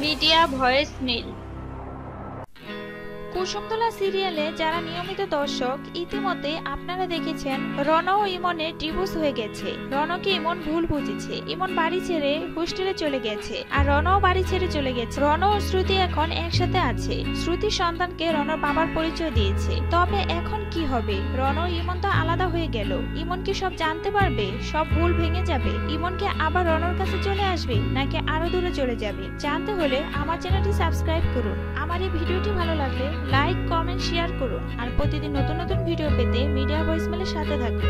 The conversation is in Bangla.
media voice mail কুসুমতলা সিরিয়ালে যারা নিয়মিত দর্শক, ইতিমধ্যে আপনারা দেখেছেন রণ ও ইমনের ডিভোর্স হয়ে গেছে। রণকে ইমন ভুল বুঝেছে। ইমন বাড়ি ছেড়ে হোস্টেলে চলে গেছে আর রণও বাড়ি ছেড়ে চলে গেছে। রণ ও শ্রুতি এখন একসাথে আছে। শ্রুতির সন্তানকে রণর বাবার পরিচয় দিয়েছে। তবে এখন কি হবে? রণ ও ইমন তো আলাদা হয়ে গেল। ইমন কি সব জানতে পারবে? সব ভুল ভেঙে যাবে? ইমনকে আবার রণর কাছে চলে আসবে নাকি আরও দূরে চলে যাবে? জানতে হলে আমার চ্যানেলটি সাবস্ক্রাইব করুন। আমার এই ভিডিওটি ভালো লাগলে লাইক কমেন্ট শেয়ার করুন। আর প্রতিদিন নতুন নতুন ভিডিও পেতে মিডিয়া ভয়েসমেলের সাথে থাকুন।